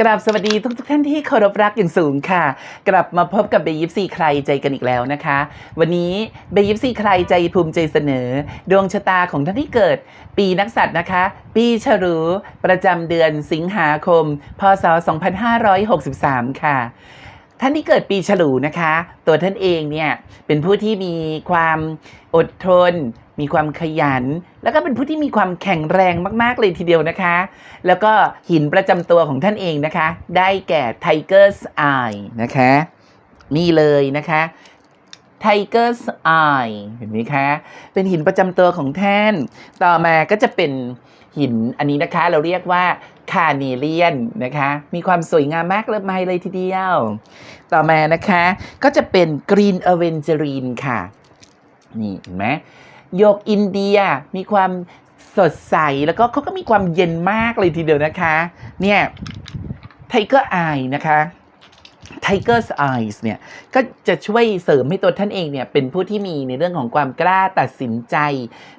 กราบสวัสดีทุกทุกท่านที่เคารพรักอย่างสูงค่ะ กลับมาพบกับเบยิปซีใครใจกันอีกแล้วนะคะ วันนี้เบยิปซีใครใจภูมิใจเสนอ ดวงชะตาของท่านที่เกิด ปีนักสัตว์นะคะ ปีฉลูประจำเดือนสิงหาคม พศ 2563 ค่ะ ท่านที่เกิดปีฉลูนะคะ ตัวท่านเองเนี่ยเป็นผู้ที่มีความอดทน มีความขยัน แล้วก็เป็นผู้ที่มีความแข็งแรงมากๆเลยทีเดียวนะคะ แล้วก็หินประจำตัวของท่านเองนะคะ ได้แก่ Tiger's Eye นะคะ นี่เลยนะคะ Tiger's Eye เห็นไหมคะ เป็นหินประจำตัวของท่าน ต่อมาก็จะเป็นหินอันนี้นะคะเราเรียกว่าคาเนเลียนนะคะ มีความสวยงามมากเลยไม่เลยทีเดียว ต่อมานะคะก็จะเป็น Green Avengerine ค่ะ นี่เห็นไหมหยกอินเดียมีความสดใสแล้วก็เขาก็มีความเย็นมากเลยทีเดียวนะคะ เนี่ยไทเกอร์ไอนะคะ Tiger's Eyes เนี่ยก็จะช่วยเสริมให้ตัวท่านเองเนี่ยเป็นผู้ที่มีในเรื่องของความกล้าตัดสินใจ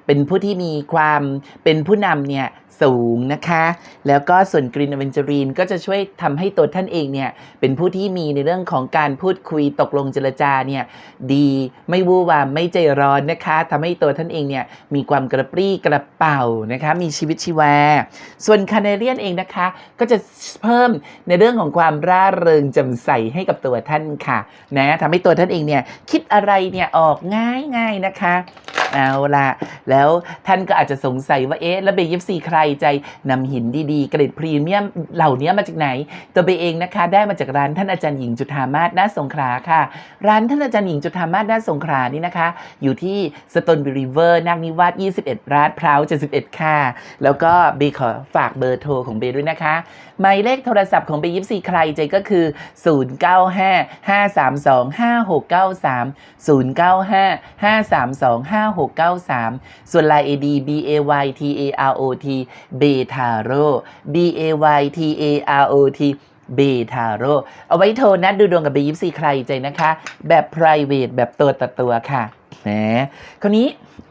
เป็นผู้ที่มีความเป็นผู้นำเนี่ย สูงนะคะ แล้วก็ส่วน Green Avengerine ก็จะช่วยทำให้ตัวท่านเองเนี่ยเป็นผู้ที่มีในเรื่องของการพูดคุยตกลงเจรจาเนี่ยดีไม่วู่วามไม่ใจร้อนนะคะทำให้ตัวท่านเองเนี่ยมีความกระปรี้กระเป๋านะคะมีชีวิตชีวา ส่วนคาเนเรียนเองนะคะ ก็จะเพิ่มในเรื่องของความร่าเริงจำใสให้กับตัวท่านค่ะนะทำให้ตัวท่านเองเนี่ยคิดอะไรเนี่ยออกง่ายง่ายๆนะคะเอาละแล้วท่านก็อาจจะสงสัยว่าเอ๊ะแล้วเบยิฟซีใครใจนำหินดีๆ เกรดพรีเมียมเหล่านี้มาจากไหน ตัวเบเองนะคะ ได้มาจากร้านท่านอาจารย์หญิงจุธามาศนาสงขลาค่ะ ร้านท่านอาจารย์หญิงจุธามาศนาสงขลานี่นะคะ อยู่ที่สตนบิริเวอร์นางนิวาส21ร้านพร้าว71 ค่ะ แล้วก็เบขอฝากเบอร์โทรของเบด้วยนะคะหมายเลขโทรศัพท์ของเบยิปซีใครใจก็คือ 095 532 5693 095 532 5693 ส่วน Line AD B A Y T A R O T เบทาโร B A Y T A R O T เบทาโรเอาไว้โทรนัดดูดวงกับเบยิปซีใครใจนะคะ แบบ private แบบตัวต่อตัวค่ะ นะคราวนี้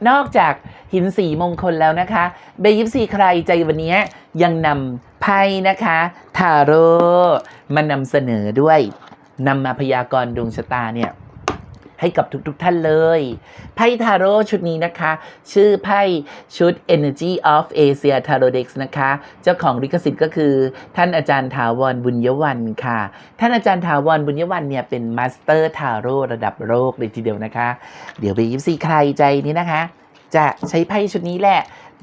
นอกจากหินสีมงคลแล้วนะคะเบยิปซีใครใจวันนี้ยังนำไพ่นะคะทาโร่มานำเสนอด้วยนำมาพยากรณ์ดวงชะตาเนี่ย ให้กับทุกๆทท่านเลย ไพ่ทาโร่ชุดนี้นะคะ ชื่อไพ่ชุด Energy of Asia Tarot Dex นะคะ เจ้าของลิขสิทธิ์ก็คือ ท่านอาจารย์ถาวรบุญยวันค่ะ ท่านอาจารย์ถาวรบุญยวันเนี่ยเป็นมาสเตอร์ทาโร่ระดับโลกเลยทีเดียวนะคะ เดี๋ยวไปยิปซีใครใจนี้นะคะ จะใช้ไพ่ชุดนี้แหละ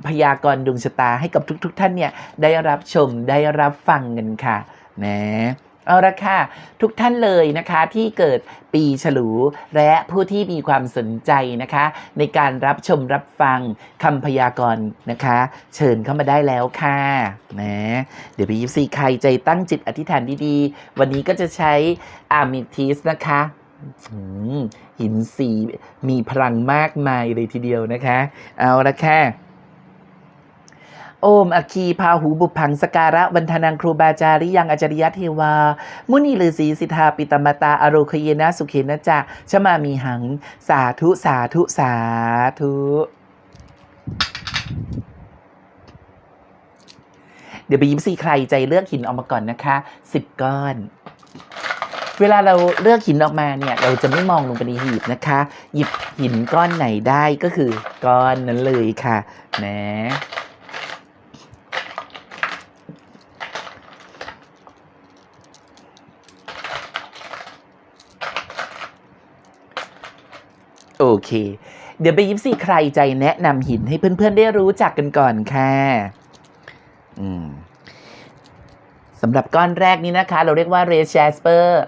พยากรณ์ดวงชะตาให้กับทุกๆทท่านเนี่ยได้รับชมได้รับฟังกันค่ะนะ เอาละค่ะ ทุกท่านเลยนะคะที่เกิดปีฉลูและผู้ที่มีความสนใจนะคะ ในการรับชมรับฟังคำพยากรณ์นะคะ เชิญเข้ามาได้แล้วค่ะนะเดี๋ยวไปยิปซีใครใจตั้งจิตอธิษฐานดีๆ วันนี้ก็จะใช้อามิทิสนะคะหินสีมีพลังมากมายเลยทีเดียวนะคะ เอาละค่ะ โอมอคีพาหูบุพังสการะวันทนังครูบาจาริยังอจริยะเทวา มุนีฤาษีสิทธาปิตมตาอโรคเยนะสุเขนะจะชมามีหัง สาธุสาธุสาธุเดี๋ยวไปยิ้มสีใครใจเลือกหินออกมาก่อนนะคะสิบก้อน เวลาเราเลือกหินออกมาเนี่ย เราจะไม่มองลงไปในหีบนะคะ หยิบหินก้อนไหนได้ก็คือก้อนนั้นเลยค่ะนะ เค เดี๋ยวไปยิปซีใครใจแนะนำหินให้เพื่อนๆได้รู้จักกันก่อนค่ะสำหรับก้อนแรกนี้นะคะ เราเรียกว่าเร d แ a สเปอร์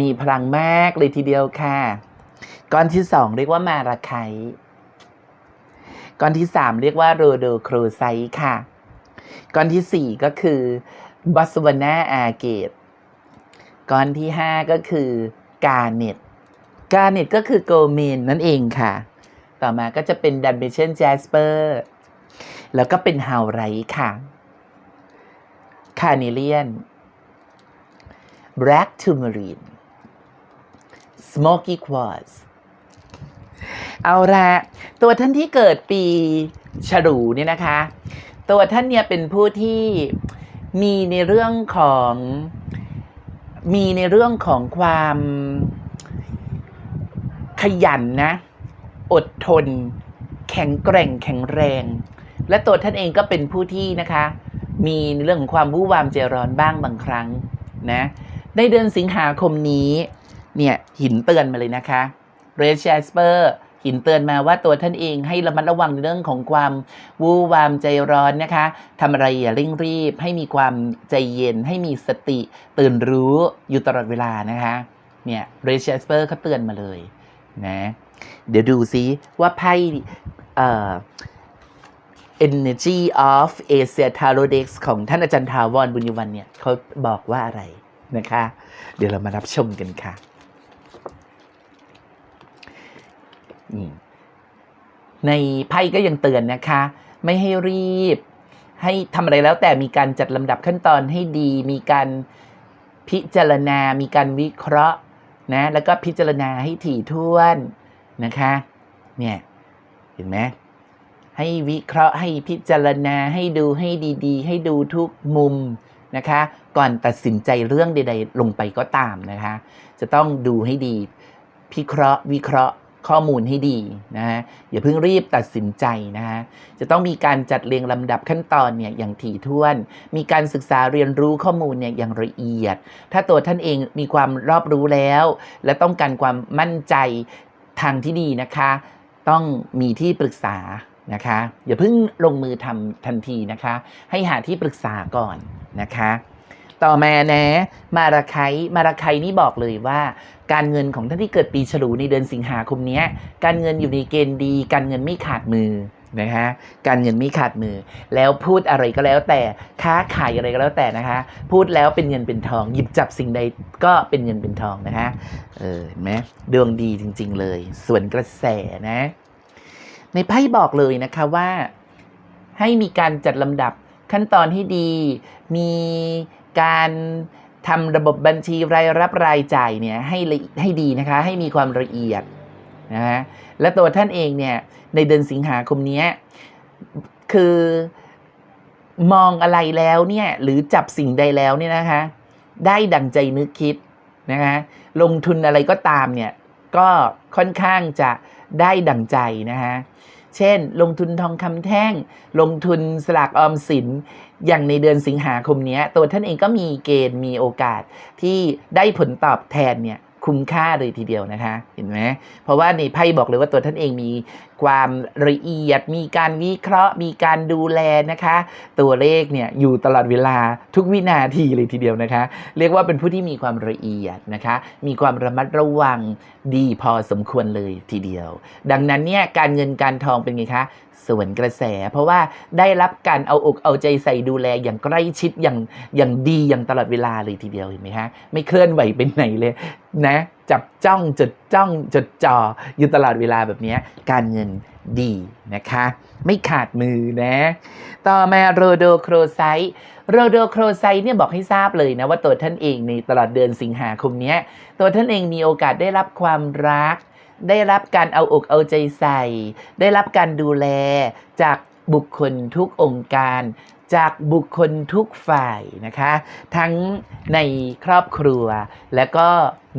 มีพลังมากเลยทีเดียวค่ะ ก้อนที่สองเรียกว่ามาราไคก้อนที่สามเรียกว่าโรโดโครไซค่ะ ก้อนที่สี่ก็คือบัสวานาอาเกต ก้อนที่ห้าก็คือกาเน็ต กาเน็ตก็คือโกลเมนนั่นเองค่ะ ต่อมาก็จะเป็นดันเบเชนแจสเปอร์แล้วก็เป็นฮาวไรค่ะคาเนเลียนแบล็กทูมารีนสโมกี้ควอสเอาละตัวท่านที่เกิดปีฉลูเนี่ยนะคะ ตัวท่านเนี่ยเป็นผู้ที่มีในเรื่องของมีในเรื่องของความ ขยันนะ อดทน แข็งแกร่งแข็งแรง และตัวท่านเองก็เป็นผู้ที่นะคะ มีเรื่องของความวู่วามใจร้อนบ้างบางครั้งนะในเดือนสิงหาคมนี้เนี่ยหินเตือนมาเลยนะคะเรดแชสเปอร์หินเตือนมาว่าตัวท่านเองให้ระมัดระวังในเรื่องของความวู่วามใจร้อนนะคะทำอะไรอย่าเร่งรีบ ให้มีความใจเย็น ให้มีสติ ตื่นรู้อยู่ตลอดเวลานะคะ เนี่ยเรดแชสเปอร์เขาเตือนมาเลย นะ เดี๋ยวดูซิว่าไพ่เอ่อ Energy of Asia Tarot Dex ของท่านอาจารย์ทาวรบุญยวันเนี่ยเขาบอกว่าอะไรนะคะ เดี๋ยวเรามารับชมกันค่ะในไพ่ก็ยังเตือนนะคะ ไม่ให้รีบ ให้ทำอะไรแล้วแต่มีการจัดลำดับขั้นตอนให้ดี มีการพิจารณา มีการวิเคราะห์ นะแล้วก็พิจารณาให้ถี่ถ้วนนะคะเนี่ยเห็นไหมให้วิเคราะห์ให้พิจารณาให้ดูให้ดีๆ ให้ดูทุกมุมนะคะ ก่อนตัดสินใจเรื่องใด ๆ ลงไปก็ตามนะคะ จะต้องดูให้ดี พิเคราะห์วิเคราะห์ ข้อมูลให้ดีนะฮะอย่าเพิ่งรีบตัดสินใจนะฮะจะต้องมีการจัดเรียงลำดับขั้นตอนเนี่ยอย่างถี่ถ้วน มีการศึกษาเรียนรู้ข้อมูลเนี่ยอย่างละเอียด ถ้าตัวท่านเองมีความรอบรู้แล้ว และต้องการความมั่นใจทางที่ดีนะคะ ต้องมีที่ปรึกษานะคะอย่าเพิ่งลงมือทำทันทีนะคะ ให้หาที่ปรึกษาก่อนนะคะ ต่อมานะ มาราไคมาราไคนี่บอกเลยว่า การเงินของท่านที่เกิดปีฉลูในเดือนสิงหาคมนี้การเงินอยู่ในเกณฑ์ดี การเงินไม่ขาดมือนะคะการเงินไม่ขาดมือ แล้วพูดอะไรก็แล้วแต่ค้าขายอะไรก็แล้วแต่นะคะ พูดแล้วเป็นเงินเป็นทอง หยิบจับสิ่งใดก็เป็นเงินเป็นทองนะคะเออเห็นไหมดวงดีจริง ๆ เลย ส่วนกระแสนะ ในไพ่บอกเลยนะคะว่า ให้มีการจัดลำดับขั้นตอนให้ดีมี การทำระบบบัญชีรายรับรายจ่ายเนี่ยให้ให้ดีนะคะให้มีความละเอียดนะฮะและตัวท่านเองเนี่ยในเดือนสิงหาคมนี้คือมองอะไรแล้วเนี่ยหรือจับสิ่งใดแล้วเนี่ยนะคะได้ดังใจนึกคิดนะคะลงทุนอะไรก็ตามเนี่ยก็ค่อนข้างจะได้ดังใจนะคะเช่น ลงทุนทองคำแท่ง ลงทุนสลากออมสิน อย่างในเดือนสิงหาคมนี้ตัวท่านเองก็มีเกณฑ์มีโอกาสที่ได้ผลตอบแทนเนี่ย คุ้มค่าเลยทีเดียวนะคะ เห็นไหมเพราะว่าในไพ่บอกเลยว่าตัวท่านเองมีความละเอียด มีการวิเคราะห์ มีการดูแลนะคะ ตัวเลขเนี่ยอยู่ตลอดเวลาทุกวินาทีเลยทีเดียวนะคะ เรียกว่าเป็นผู้ที่มีความละเอียดนะคะ มีความระมัดระวังดีพอสมควรเลยทีเดียว ดังนั้นเนี่ยการเงินการทองเป็นไงคะสวนกระแส เพราะว่าได้รับการเอาอกเอาใจใส่ดูแลอย่างใกล้ชิดอย่างอย่างดีอย่างตลอดเวลาเลยทีเดียวเห็นไหมฮะไม่เคลื่อนไหวไปไหนเลยนะจับจ้องจดจ้องจดจ่ออยู่ตลอดเวลาแบบนี้การเงินดีนะคะ ไม่ขาดมือนะ ต่อมาโรโดโครไซโรโดโครไซเนี่ยบอกให้ทราบเลยนะ ว่าตัวท่านเองในตลอดเดือนสิงหาคมนี้ตัวท่านเองมีโอกาสได้รับความรัก ได้รับการเอาอกเอาใจใส่ ได้รับการดูแลจากบุคคลทุกองค์การ จากบุคคลทุกฝ่ายนะคะ ทั้งในครอบครัวและก็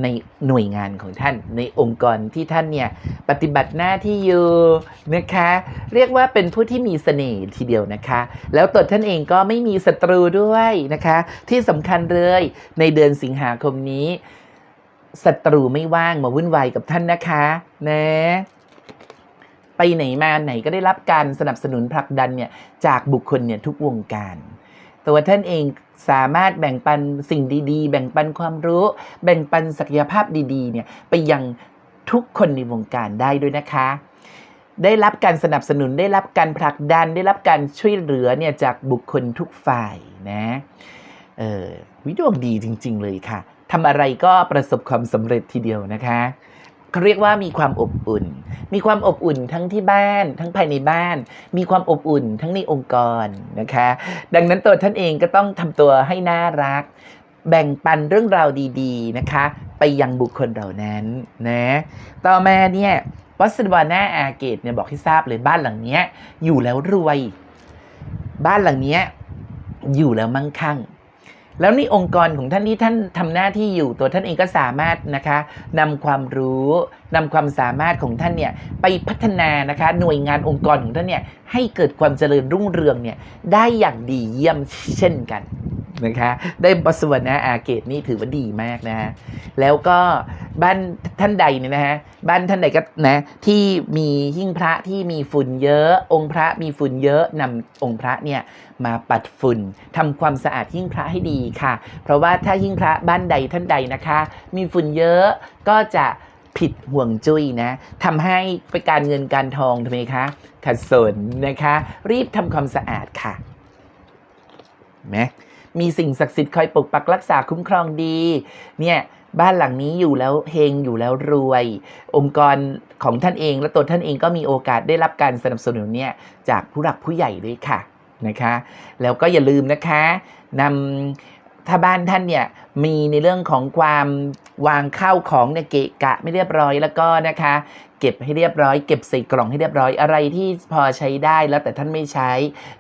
ในหน่วยงานของท่าน ในองค์กรที่ท่านเนี่ยปฏิบัติหน้าที่อยู่นะคะ เรียกว่าเป็นผู้ที่มีเสน่ห์ทีเดียวนะคะ แล้วตัวท่านเองก็ไม่มีศัตรูด้วยนะคะ ที่สำคัญเลยในเดือนสิงหาคมนี้ศัตรูไม่ว่างมาวุ่นวายกับท่านนะคะนะ ไปไหนมาไหนก็ได้รับการสนับสนุนผลักดันเนี่ยจากบุคคลเนี่ยทุกวงการ ตัวท่านเองสามารถแบ่งปันสิ่งดีๆ แบ่งปันความรู้ แบ่งปันศักยภาพดีๆเนี่ยไปยังทุกคนในวงการได้ด้วยนะคะ ได้รับการสนับสนุนได้รับการผลักดัน ได้รับการช่วยเหลือเนี่ยจากบุคคลทุกฝ่ายนะเออวิดวงดีจริง ๆ เลยค่ะทำอะไรก็ประสบความสำเร็จทีเดียวนะคะ เขาเรียกว่ามีความอบอุ่น มีความอบอุ่นทั้งที่บ้าน ทั้งภายในบ้าน มีความอบอุ่นทั้งในองค์กรนะคะ ดังนั้นตัวท่านเองก็ต้องทำตัวให้น่ารัก แบ่งปันเรื่องราวดีๆนะคะ ไปยังบุคคลเหล่านั้นนะ ต่อมาเนี่ยวัสดุวาน่าอาเกตเนี่ยบอกให้ทราบเลยบ้านหลังเนี้ยอยู่แล้วรวย บ้านหลังเนี้ยอยู่แล้วมั่งคั่ง แล้วนี่องค์กรของท่านที่ท่านทำหน้าที่อยู่ตัวท่านเองก็สามารถนะคะนำความรู้นำความสามารถของท่านเนี่ยไปพัฒนานะคะหน่วยงานองค์กรของท่านเนี่ยให้เกิดความเจริญรุ่งเรืองเนี่ยได้อย่างดีเยี่ยมเช่นกัน นะคะได้บสวรนะอาเกตนี่ถือว่าดีมากนะฮะแล้วก็บ้านท่านใดเนี่ยนะฮะบ้านท่านใดก็นะที่มีหิ้งพระที่มีฝุ่นเยอะ องค์พระมีฝุ่นเยอะนำองค์พระเนี่ยมาปัดฝุ่นทำความสะอาดหิ้งพระให้ดีค่ะ เพราะว่าถ้าหิ้งพระบ้านใดท่านใดนะคะ มีฝุ่นเยอะก็จะผิดห่วงจุ้ยนะทำให้ไปการเงินการทองทำไมคะขัดสนนะคะ รีบทำความสะอาดค่ะไหม มีสิ่งศักดิ์สิทธิ์คอยปกปักรักษาคุ้มครองดี เนี่ยบ้านหลังนี้อยู่แล้วเฮงอยู่แล้วรวย องค์กรของท่านเองและตัวท่านเองก็มีโอกาสได้รับการสนับสนุนเนี่ยจากผู้หลักผู้ใหญ่ด้วยค่ะนะคะ แล้วก็อย่าลืมนะคะนำถ้าบ้านท่านเนี่ย มีในเรื่องของความวางข้าวของเนี่ยเกะกะไม่เรียบร้อยแล้วก็นะคะ เก็บให้เรียบร้อย เก็บใส่กล่องให้เรียบร้อยอะไรที่พอใช้ได้แล้วแต่ท่านไม่ใช้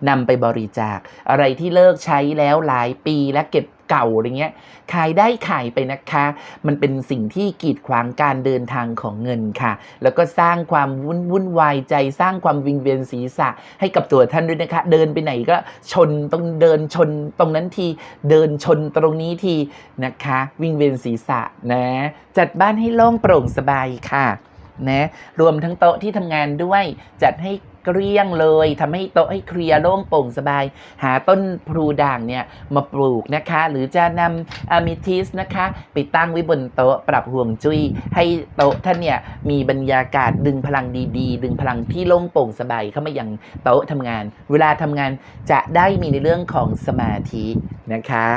นำไปบริจาค อะไรที่เลิกใช้แล้วหลายปีและเก็บ เก่าอะไรเงี้ยขายได้ขายไปนะคะ มันเป็นสิ่งที่กีดขวางการเดินทางของเงินค่ะ แล้วก็สร้างความวุ่นวุ่นวายใจสร้างความวิงเวียนศีรษะให้กับตัวท่านด้วยนะคะ เดินไปไหนก็ชนต้องเดินชนตรงนั้นทีเดินชนตรงนี้ทีนะคะ วิงเวียนศีรษะนะ จัดบ้านให้โล่งโปร่งสบายค่ะนะรวมทั้งโต๊ะที่ทำงานด้วยจัดให้ เกลี้ยงเลยทำให้โต๊ะให้เคลียร์โล่งโปร่งสบาย หาต้นพลูด่างเนี่ยมาปลูกนะคะ หรือจะนำอะมิทิสนะคะไปตั้งไว้บนโต๊ะปรับห่วงจุ้ย ให้โต๊ะท่านเนี่ยมีบรรยากาศดึงพลังดีๆ ดึงพลังที่โล่งโปร่งสบายเข้ามายังโต๊ะทำงาน เวลาทำงานจะได้มีในเรื่องของสมาธินะคะ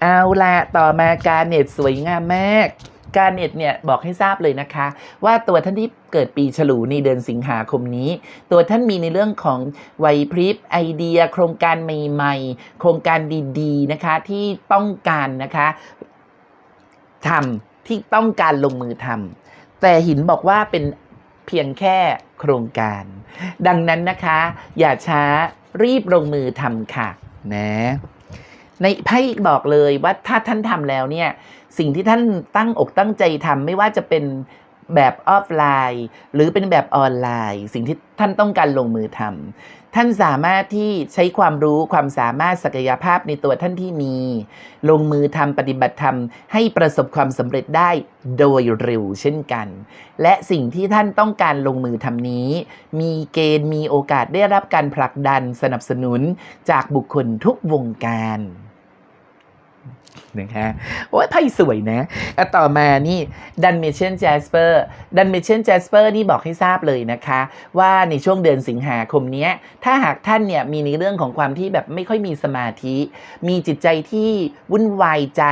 เอาละต่อมาการเน็ตสวยงามมาก การเน็ตเนี่ยบอกให้ทราบเลยนะคะ ว่าตัวท่านที่ เกิดปีฉลูในเดือนสิงหาคมนี้ ตัวท่านมีในเรื่องของไหวพริบไอเดีย โครงการใหม่ๆ โครงการดีๆนะคะที่ต้องการนะคะทำที่ต้องการลงมือทำแต่หินบอกว่าเป็นเพียงแค่โครงการ ดังนั้นนะคะ อย่าช้ารีบลงมือทำค่ะนะในไพ่บอกเลยว่าถ้าท่านทำแล้วเนี่ย สิ่งที่ท่านตั้งอกตั้งใจทำไม่ว่าจะเป็น แบบออฟไลน์ หรือเป็นแบบออนไลน์ สิ่งที่ท่านต้องการลงมือทำท่านสามารถที่ใช้ความรู้ความสามารถศักยภาพในตัวท่านที่มี ลงมือทำปฏิบัติธรรมให้ประสบความสำเร็จได้โดยเร็วเช่นกัน และสิ่งที่ท่านต้องการลงมือทำนี้ มีเกณฑ์มีโอกาสได้รับการผลักดันสนับสนุนจากบุคคลทุกวงการ นะคะโอ้ยไพ่สวยนะอะต่อมานี่ดันเมเชนแจสเปอร์ดันเมเชนแจสเปอร์นี่บอกให้ทราบเลยนะคะ ว่าในช่วงเดือนสิงหาคมนี้ถ้าหากท่านเนี่ยมีในเรื่องของความที่แบบไม่ค่อยมีสมาธิ มีจิตใจที่วุ่นวายใจ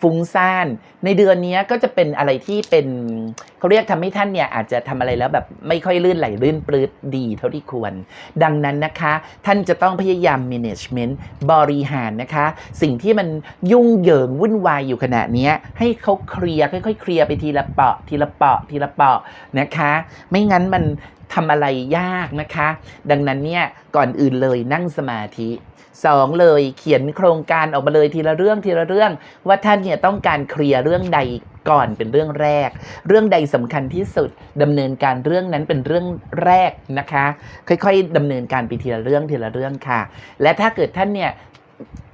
ฟุ้งซ่าน ในเดือนนี้ก็จะเป็นอะไรที่เป็นเขาเรียกทำให้ท่านเนี่ยอาจจะทำอะไรแล้วแบบไม่ค่อยลื่นไหลลื่นปลื้ดดีเท่าที่ควร ดังนั้นนะคะ ท่านจะต้องพยายาม management บริหารนะคะ สิ่งที่มันยุ่งเหยิงวุ่นวายอยู่ขณะนี้ให้เขาเคลียร์ค่อยๆเคลียร์ไปทีละเปาะทีละเปาะทีละเปาะนะคะ ไม่งั้นมันทำอะไรยากนะคะ ดังนั้นเนี่ยก่อนอื่นเลยนั่งสมาธิสองเลยเขียนโครงการออกมาเลยทีละเรื่องทีละเรื่อง ว่าท่านเนี่ยต้องการเคลียร์เรื่องใดก่อนเป็นเรื่องแรก เรื่องใดสำคัญที่สุดดำเนินการเรื่องนั้นเป็นเรื่องแรกนะคะ ค่อยๆดำเนินการไปทีละเรื่องทีละเรื่องค่ะ และถ้าเกิดท่านเนี่ย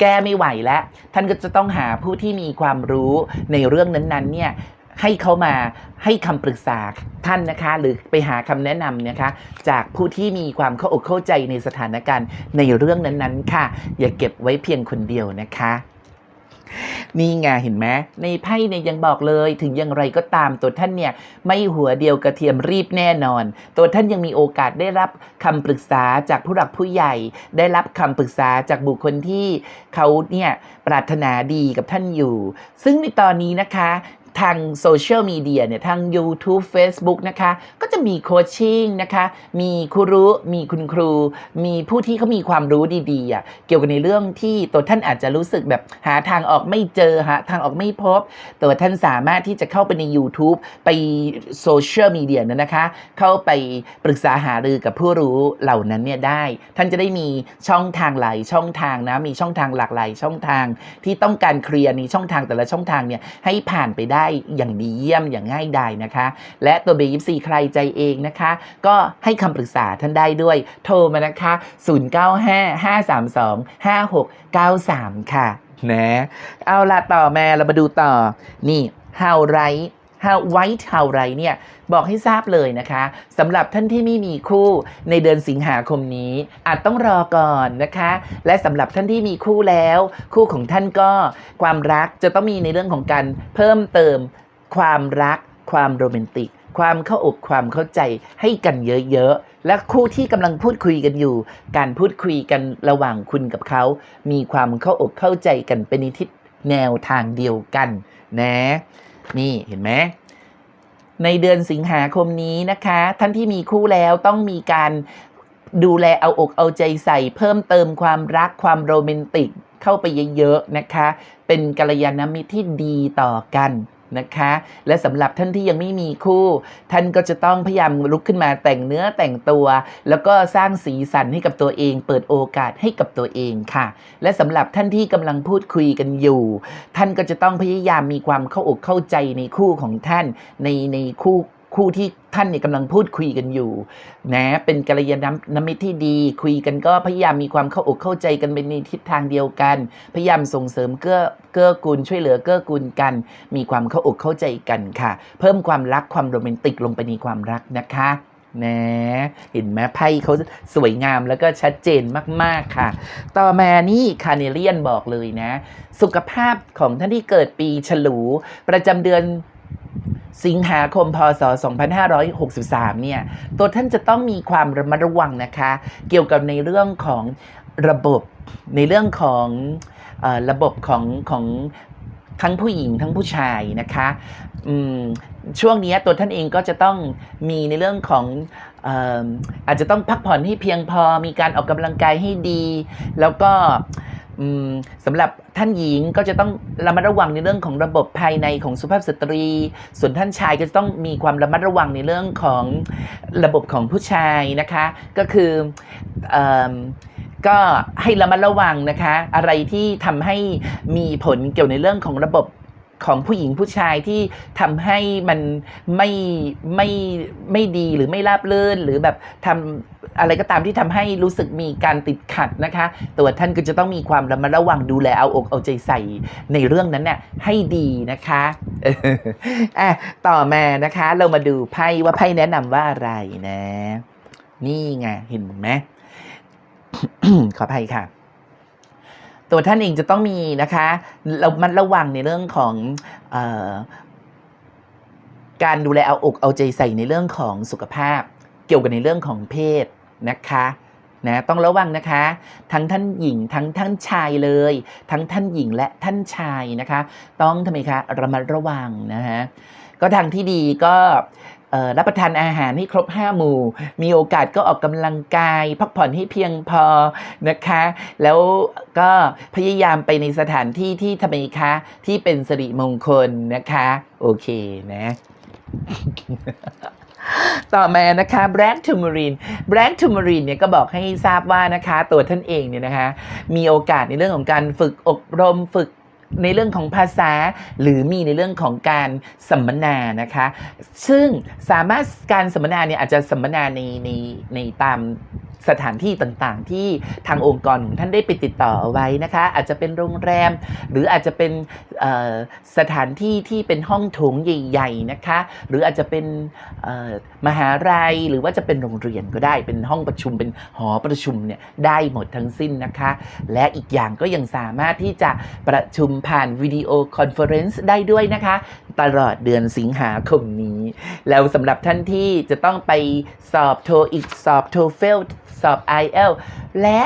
แก้ไม่ไหวแล้ว ท่านก็จะต้องหาผู้ที่มีความรู้ในเรื่องนั้นๆเนี่ยให้เขามาให้คำปรึกษาท่านนะคะ หรือไปหาคำแนะนำนะคะ จากผู้ที่มีความเข้าอกเข้าใจในสถานการณ์ในเรื่องนั้นๆ ค่ะ อย่าเก็บไว้เพียงคนเดียวนะคะ นี่ไงเห็นไหมในไพ่เนี่ยยังบอกเลยถึงอย่างไรก็ตามตัวท่านเนี่ยไม่หัวเดียวกระเทียมรีบแน่นอน ตัวท่านยังมีโอกาสได้รับคำปรึกษาจากผู้หลักผู้ใหญ่ ได้รับคำปรึกษาจากบุคคลที่เขาเนี่ยปรารถนาดีกับท่านอยู่ ซึ่งในตอนนี้นะคะ ทางโซเชียลมีเดียเนี่ยทาง YouTube Facebook นะคะ ก็จะมีโคชชิ่งนะคะ มีครูรู้ มีคุณครู มีผู้ที่เขามีความรู้ดีๆอะเกี่ยวกับในเรื่องที่ตัวท่านอาจจะรู้สึกแบบหาทางออกไม่เจอหาทางออกไม่พบ ตัวท่านสามารถที่จะเข้าไปใน YouTube ไปโซเชียลมีเดียนั้นนะคะ เข้าไปปรึกษาหารือกับผู้รู้เหล่านั้นเนี่ยได้ ท่านจะได้มีช่องทางหลายช่องทางนะมีช่องทางหลากหลายช่องทางที่ต้องการเคลียร์ในช่องทางแต่ละช่องทางเนี่ยให้ผ่านไปได้อย่างดีเยี่ยมอย่างง่ายดายนะคะ และตัวเบยิปซีใครใจเองนะคะ ก็ให้คำปรึกษาท่านได้ด้วย โทรมานะคะ 0955325693 ค่ะนะเอาละต่อมาเรามาดูต่อนี่ how right how white how right เนี่ยบอกให้ทราบเลยนะคะสำหรับท่านที่ไม่มีคู่ในเดือนสิงหาคมนี้ อาจต้องรอก่อนนะคะ และสำหรับท่านที่มีคู่แล้ว คู่ของท่านก็ความรักจะต้องมีในเรื่องของการเพิ่มเติมความรัก ความโรแมนติก ความเข้าอกความเข้าใจให้กันเยอะๆ และคู่ที่กำลังพูดคุยกันอยู่ การพูดคุยกันระหว่างคุณกับเขา มีความเข้าอกเข้าใจกันเป็นในทิศแนวทางเดียวกันนะ นี่เห็นไหมในเดือนสิงหาคมนี้นะคะ ท่านที่มีคู่แล้วต้องมีการดูแลเอาอกเอาใจใส่ เพิ่มเติมความรักความโรแมนติกเข้าไปเยอะๆนะคะ เป็นกัลยาณมิตรที่ดีต่อกัน นะคะ และสำหรับท่านที่ยังไม่มีคู่ ท่านก็จะต้องพยายามลุกขึ้นมาแต่งเนื้อแต่งตัว แล้วก็สร้างสีสันให้กับตัวเอง เปิดโอกาสให้กับตัวเองค่ะ และสำหรับท่านที่กำลังพูดคุยกันอยู่ ท่านก็จะต้องพยายามมีความเข้าอกเข้าใจในคู่ของท่านในในคู่ คู่ที่ท่านเนี่ยกำลังพูดคุยกันอยู่นะเป็นกัลยาณมิตรที่ดี คุยกันก็พยายามมีความเข้าอกเข้าใจกันไปในทิศทางเดียวกัน พยายามส่งเสริมเกื้อเกื้อกูลช่วยเหลือเกื้อกูลกัน มีความเข้าอกเข้าใจกันค่ะ เพิ่มความรักความโรแมนติกลงไปในความรักนะคะนะเห็นไหมไพ่เขาสวยงามแล้วก็ชัดเจนมากๆค่ะ ต่อมานี่คาเนเลียนบอกเลยนะ สุขภาพของท่านที่เกิดปีฉลู ประจำเดือน สิงหาคมพศ 2563 เนี่ย ตัวท่านจะต้องมีความระมัดระวังนะคะ เกี่ยวกับในเรื่องของระบบในเรื่องของอระบบของของทั้งผู้หญิงทั้งผู้ชายนะคะช่วงนี้ตัวท่านเองก็จะต้องมีในเรื่องของอาจจะต้องพักผ่อนให้เพียงพอมีการออกกำลังกายให้ดี แล้วก็ สำหรับท่านหญิงก็จะต้องระมัดระวังในเรื่องของระบบภายในของสุภาพสตรี ส่วนท่านชายก็จะต้องมีความระมัดระวังในเรื่องของระบบของผู้ชายนะคะ ก็คืออก็ให้ระมัดระวังนะคะ อะไรที่ทำให้มีผลเกี่ยวในเรื่องของระบบ ของผู้หญิงผู้ชายที่ทำให้มันไม่ไม่ไม่ดีหรือไม่ราบเรื่นหรือแบบทำอะไรก็ตามที่ทำให้รู้สึกมีการติดขัดนะคะ ตัวท่านก็จะต้องมีความระมัดระวังดูแลเอาอกเอาใจใส่ในเรื่องนั้นน่ะให้ดีนะคะอะต่อมานะคะ เรามาดูไพ่ว่าไพ่แนะนำว่าอะไรนะ นี่ไงเห็นไหมขออภัยค่ะ ตัวท่านเองจะต้องมีนะคะเรามันระวังในเรื่องของออการดูแลเอาอกเอาใจใส่ในเรื่องของสุขภาพ เกี่ยวกับในเรื่องของเพศนะคะนะต้องระวังนะคะ ทั้งท่านหญิงทั้งท่านชายเลย ทั้งท่านหญิงและท่านชายนะคะ ต้องทำไมคะระมัดระวังนะฮะก็ทางที่ดีก็ รับประทานอาหารให้ครบ 5 หมู่ มีโอกาสก็ออกกำลังกาย พักผ่อนให้เพียงพอนะคะ แล้วก็พยายามไปในสถานที่ที่ทำไมคะที่เป็นสิริมงคลนะคะ โอเคนะ ต่อมานะคะ Black Turmeric Black Turmeric เนี่ยก็บอกให้ทราบว่านะคะ ตัวท่านเองเนี่ยนะคะ มีโอกาสในเรื่องของการฝึกอบรมฝึก ในเรื่องของภาษา หรือมีในเรื่องของการสัมมนานะคะ ซึ่งสามารถการสัมมนาเนี่ยอาจจะสัมมนาในในในตาม สถานที่ต่างๆ ที่ทางองค์กรของท่านได้ไปติดต่อไว้นะคะ อาจจะเป็นโรงแรม หรืออาจจะเป็นสถานที่ที่เป็นห้องโถงใหญ่ๆนะคะ หรืออาจจะเป็นมหาลัยหรือว่าจะเป็นโรงเรียนก็ได้เป็นห้องประชุมเป็นหอประชุมเนี่ยได้หมดทั้งสิ้นนะคะ และอีกอย่างก็ยังสามารถที่จะประชุมผ่านวิดีโอคอนเฟอเรนซ์ได้ด้วยนะคะตลอดเดือนสิงหาคมนี้ แล้วสำหรับท่านที่จะต้องไปสอบโทอีกสอบโทเฟลสอบ i อ l และ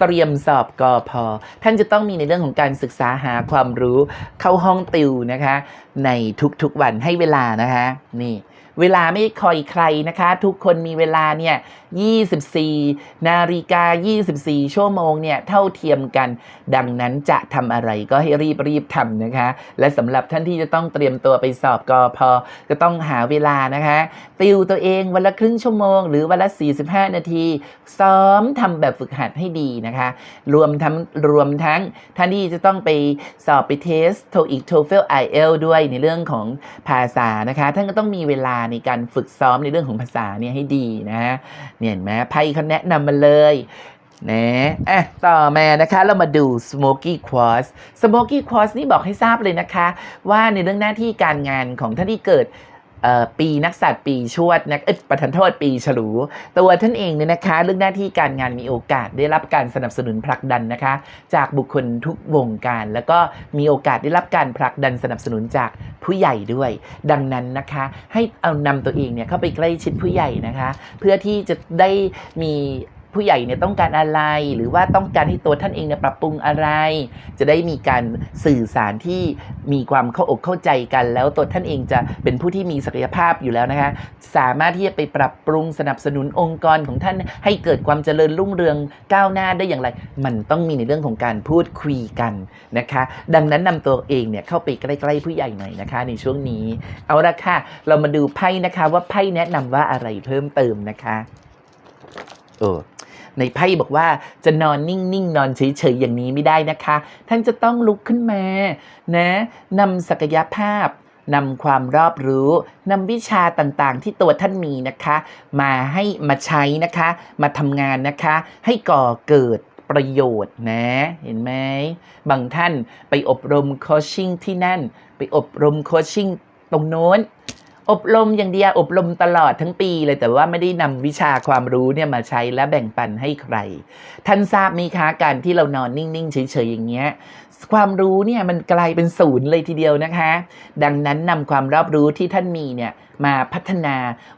เตรียมสอบกอพอ ท่านจะต้องมีในเรื่องของการศึกษาหาความรู้เข้าห้องติวนะคะ ในทุกๆวันให้เวลานะคะ นี่ เวลาไม่คอยใครนะคะ ทุกคนมีเวลาเนี่ย 24 นาฬิกา 24 ชั่วโมงเนี่ยเท่าเทียมกัน ดังนั้นจะทำอะไรก็ให้รีบรีบทำนะคะ และสำหรับท่านที่จะต้องเตรียมตัวไปสอบกอพอก็ต้องหาเวลานะคะ ติวตัวเองวันละครึ่งชั่วโมง หรือวันละ 45 นาที ซ้อมทำแบบฝึกหัดให้ดีนะคะ รวมทั้งรวมทั้งท่านที่จะต้องไปสอบไปเทส TOEIC TOEFL IELTS ด้วยในเรื่องของภาษานะคะ ท่านก็ต้องมีเวลาในการฝึกซ้อมในเรื่องของภาษาเนี่ยให้ดีนะเนี่ยเห็นไหมไพ่เขาแนะนำมาเลยนะอะต่อมานะคะเรามาดู Smoky Quartz Smoky Quartz นี่บอกให้ทราบเลยนะคะ ว่าในเรื่องหน้าที่การงานของท่านที่เกิด ปีนักษัตร์ปีชวดนะเอ้ยประธานโทษปีฉลู ตัวท่านเองเนี่ยนะคะ เรื่องหน้าที่การงานมีโอกาสได้รับการสนับสนุนผลักดันนะคะ จากบุคคลทุกวงการ แล้วก็มีโอกาสได้รับการผลักดันสนับสนุนจากผู้ใหญ่ด้วย ดังนั้นนะคะ ให้เอานำตัวเองเนี่ยเข้าไปใกล้ชิดผู้ใหญ่นะคะ เพื่อที่จะได้มี ผู้ใหญ่เนี่ยต้องการอะไร หรือว่าต้องการให้ตัวท่านเองเนี่ยปรับปรุงอะไร จะได้มีการสื่อสารที่มีความเข้าอกเข้าใจกัน แล้วตัวท่านเองจะเป็นผู้ที่มีศักยภาพอยู่แล้วนะคะ สามารถที่จะไปปรับปรุงสนับสนุนองค์กรของท่านให้เกิดความเจริญรุ่งเรืองก้าวหน้าได้อย่างไร มันต้องมีในเรื่องของการพูดคุยกันนะคะ ดังนั้นนำตัวเองเนี่ยเข้าไปใกล้ๆผู้ใหญ่หน่อยนะคะ ในช่วงนี้ เอาละค่ะ เรามาดูไพ่นะคะว่าไพ่แนะนำว่าอะไรเพิ่มเติมนะคะ โอ้ในไพ่บอกว่าจะนอนนิ่งๆ นอนเฉยๆ อย่างนี้ไม่ได้นะคะ ท่านจะต้องลุกขึ้นมานะนำศักยภาพนำความรอบรู้นำวิชาต่างๆ ที่ตัวท่านมีนะคะ มาให้มาใช้นะคะ มาทำงานนะคะ ให้ก่อเกิดประโยชน์นะ เห็นไหมบางท่านไปอบรมโคชชิ่งที่นั่น ไปอบรมโคชชิ่งตรงโน้น อบรมอย่างเดียวอบรมตลอดทั้งปีเลยแต่ว่าไม่ได้นำวิชาความรู้เนี่ยมาใช้และแบ่งปันให้ใคร ท่านทราบไหมคะการที่เรานอนนิ่งๆเฉยๆอย่างเงี้ยความรู้เนี่ยมันกลายเป็นศูนย์เลยทีเดียวนะคะ ดังนั้นนำความรอบรู้ที่ท่านมีเนี่ยมาพัฒนา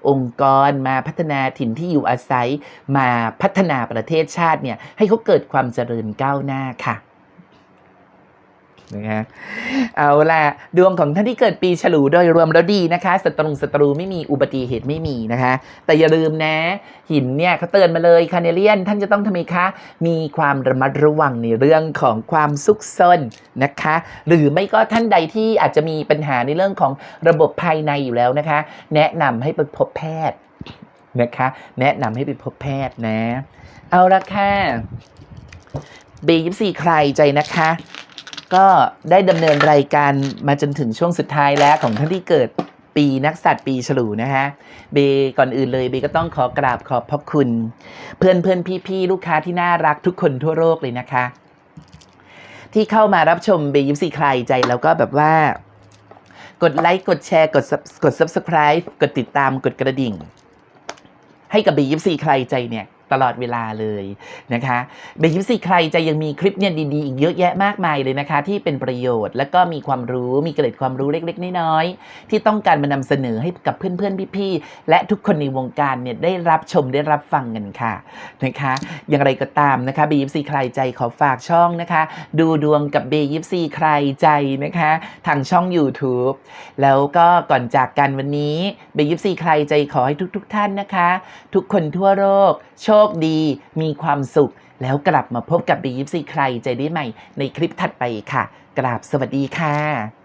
องค์กร มาพัฒนาถิ่นที่อยู่อาศัย มาพัฒนาประเทศชาติเนี่ยให้เขาเกิดความเจริญก้าวหน้าค่ะ นะฮะเอาละดวงของท่านที่เกิดปีฉลูโดยรวมแล้วดีนะคะศัตรูศัตรูไม่มีอุบัติเหตุไม่มีนะคะ แต่อย่าลืมนะ หินเนี่ยเขาเตือนมาเลยคาเนเลียน ท่านจะต้องทำไมคะ มีความระมัดระวังในเรื่องของความซุกซนนะคะ หรือไม่ก็ท่านใดที่อาจจะมีปัญหาในเรื่องของระบบภายในอยู่แล้วนะคะ แนะนำให้ไปพบแพทย์นะคะ แนะนำให้ไปพบแพทย์นะ เอาละค่ะเบยิบสี่ใครใจนะคะ ก็ได้ดำเนินรายการมาจนถึงช่วงสุดท้ายแล้วของท่านที่เกิดปีนักสัตว์ปีฉลูนะคะเบก่อนอื่นเลยเบก็ต้องขอกราบขอบพระคุณ เพื่อนเพื่อนพี่พี่ลูกค้าที่น่ารักทุกคนทั่วโลกเลยนะคะ ที่เข้ามารับชมเบยิปซีใครใจแล้วก็แบบว่า กดไลค์กดแชร์กดกด subscribe กดติดตามกดกระดิ่ง ให้กับเบยิปซีใครใจเนี่ย ตลอดเวลาเลยนะคะเบยิปซีใครใจยังมีคลิปเนี่ยดีๆอีกเยอะแยะมากมายเลยนะคะ ที่เป็นประโยชน์ แล้วก็มีความรู้มีเกร็ดความรู้เล็กๆน้อยๆที่ต้องการมานำเสนอให้กับเพื่อนๆพี่ๆและทุกคนในวงการเนี่ยได้รับชมได้รับฟังกันค่ะนะคะอย่างไรก็ตามนะคะเบยิปซีใครใจขอฝากช่องนะคะ ดูดวงกับเบยิปซีใครใจนะคะ ทางช่อง YouTube แล้วก็ก่อนจากกันวันนี้เบยิปซีใครใจขอให้ทุก ๆทท่านนะคะ ทุกคนทั่วโลกโชคคดี มีความสุข แล้วกลับมาพบกับเบยิปซีใครใจได้ใหม่ในคลิปถัดไปค่ะ กราบสวัสดีค่ะ